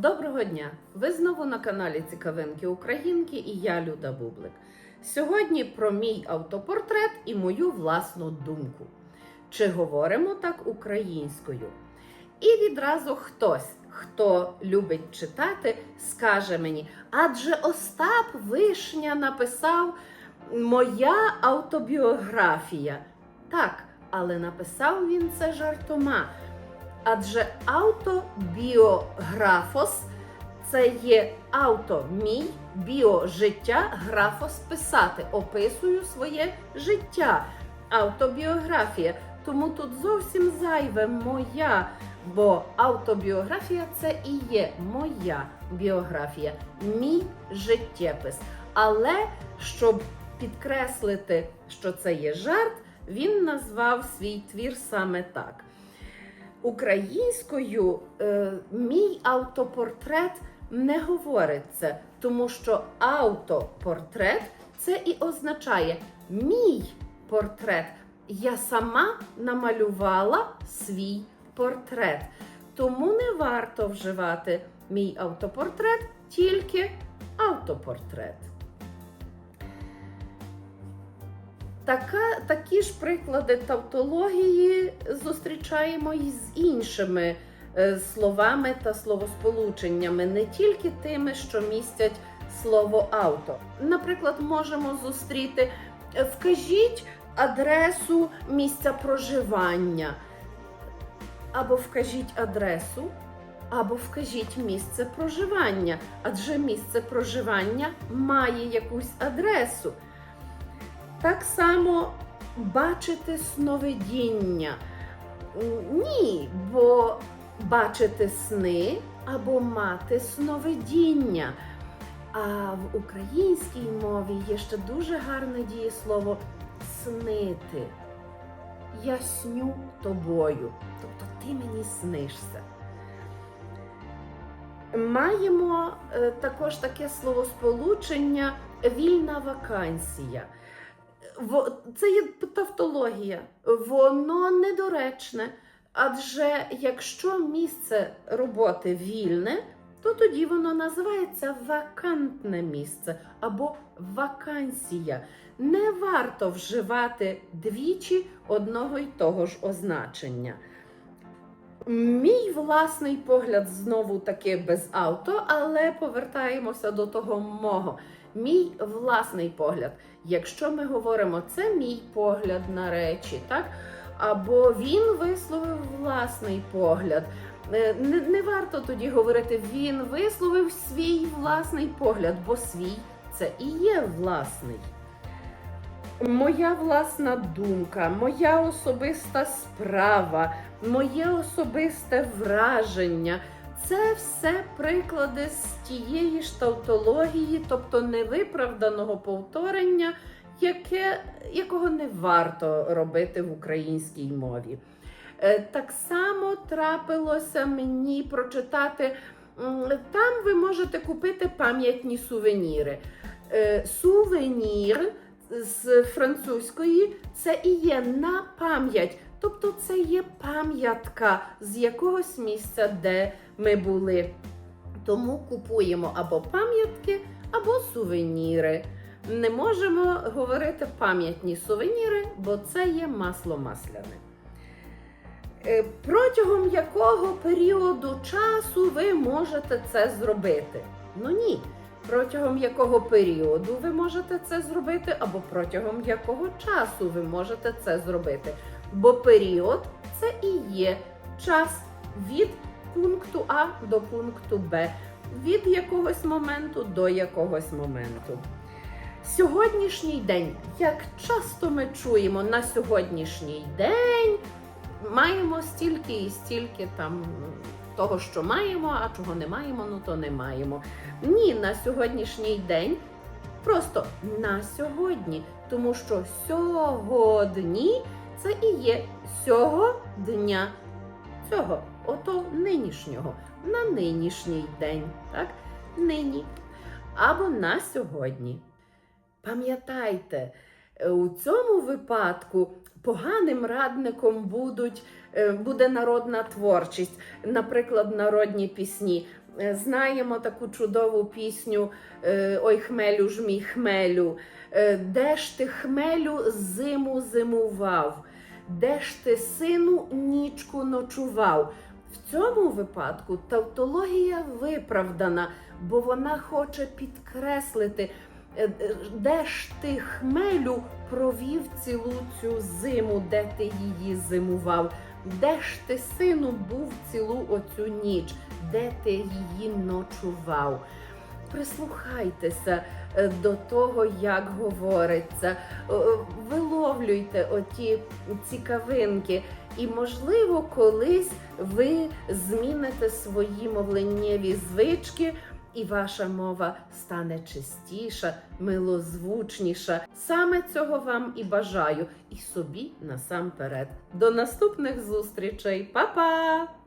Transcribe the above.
Доброго дня! Ви знову на каналі Цікавинки Українки і я Люда Бублик. Сьогодні про мій автопортрет і мою власну думку. Чи говоримо так українською? І відразу хтось, хто любить читати, скаже мені: адже Остап Вишня написав моя автобіографія. Так, але написав він це жартома. Адже автобіографос це є авто мій, біо життя, графос писати. Описую своє життя. Автобіографія. Тому тут зовсім зайве моя, бо автобіографія це і є моя біографія, мій життєпис. Але щоб підкреслити, що це є жарт, він назвав свій твір саме так. Українською е, мій автопортрет не говориться, тому що автопортрет це і означає мій портрет. Я сама намалювала свій портрет. Тому не варто вживати мій автопортрет, тільки автопортрет. Така, такі ж приклади тавтології зустрічаємо і з іншими е, словами та словосполученнями, не тільки тими, що містять слово авто. Наприклад, можемо зустріти е, вкажіть адресу місця проживання, або вкажіть адресу, або вкажіть місце проживання, адже місце проживання має якусь адресу. Так само бачити сновидіння. Ні, бо бачити сни або мати сновидіння. А в українській мові є ще дуже гарне дієслово снити. Я сню тобою. Тобто ти мені снишся. Маємо е, також таке словосполучення вільна вакансія. Це є тавтологія, воно недоречне. Адже якщо місце роботи вільне, то тоді воно називається вакантне місце або вакансія. Не варто вживати двічі одного й того ж означення. Мій власний погляд знову таки без авто, але повертаємося до того мого. Мій власний погляд. Якщо ми говоримо, це мій погляд на речі, так? Або він висловив власний погляд. Е, Не, не варто тоді говорити, він висловив свій власний погляд, бо свій це і є власний. Моя власна думка, моя особиста справа, моє особисте враження. Це все приклади з тієї ж тавтології, тобто невиправданого повторення, яке, якого не варто робити в українській мові. Е, Так само трапилося мені прочитати. Там ви можете купити пам'ятні сувеніри. Е, Сувенір з французької це і є на пам'ять. Тобто це є пам'ятка з якогось місця, де ми були. Тому купуємо або пам'ятки, або сувеніри. Не можемо говорити пам'ятні сувеніри, бо це є масло масляне. Е, Протягом якого періоду часу ви можете це зробити? Ну ні. Протягом якого періоду ви можете це зробити, або протягом якого часу ви можете це зробити. Бо період це і є час від пункту А до пункту Б, від якогось моменту до якогось моменту. Сьогоднішній день, як часто ми чуємо на сьогоднішній день, маємо стільки і стільки там того, що маємо, а чого не маємо, ну то не маємо. Ні, на сьогоднішній день. Просто на сьогодні, тому що сьогодні це і є сього дня, цього, ото нинішнього, на нинішній день, так? Нині. Або на сьогодні. Пам'ятайте, у цьому випадку поганим радником будуть, е, буде народна творчість, наприклад, народні пісні. е, знаємо таку чудову пісню е, Ой, хмелю ж мій хмелю. Де ж ти хмелю зиму зимував? Де ж ти сину нічку ночував? В цьому випадку тавтологія виправдана, бо вона хоче підкреслити, де ж ти хмелю провів цілу цю зиму, де ти її зимував? Де ж ти, сину, був цілу оцю ніч, де ти її ночував? Прислухайтеся е, до того, як говориться, Е, е, виловлюйте оті цікавинки, і, можливо, колись ви зміните свої мовленнєві звички, і ваша мова стане чистіша, милозвучніша. Саме цього вам і бажаю, і собі насамперед. До наступних зустрічей, Па-па!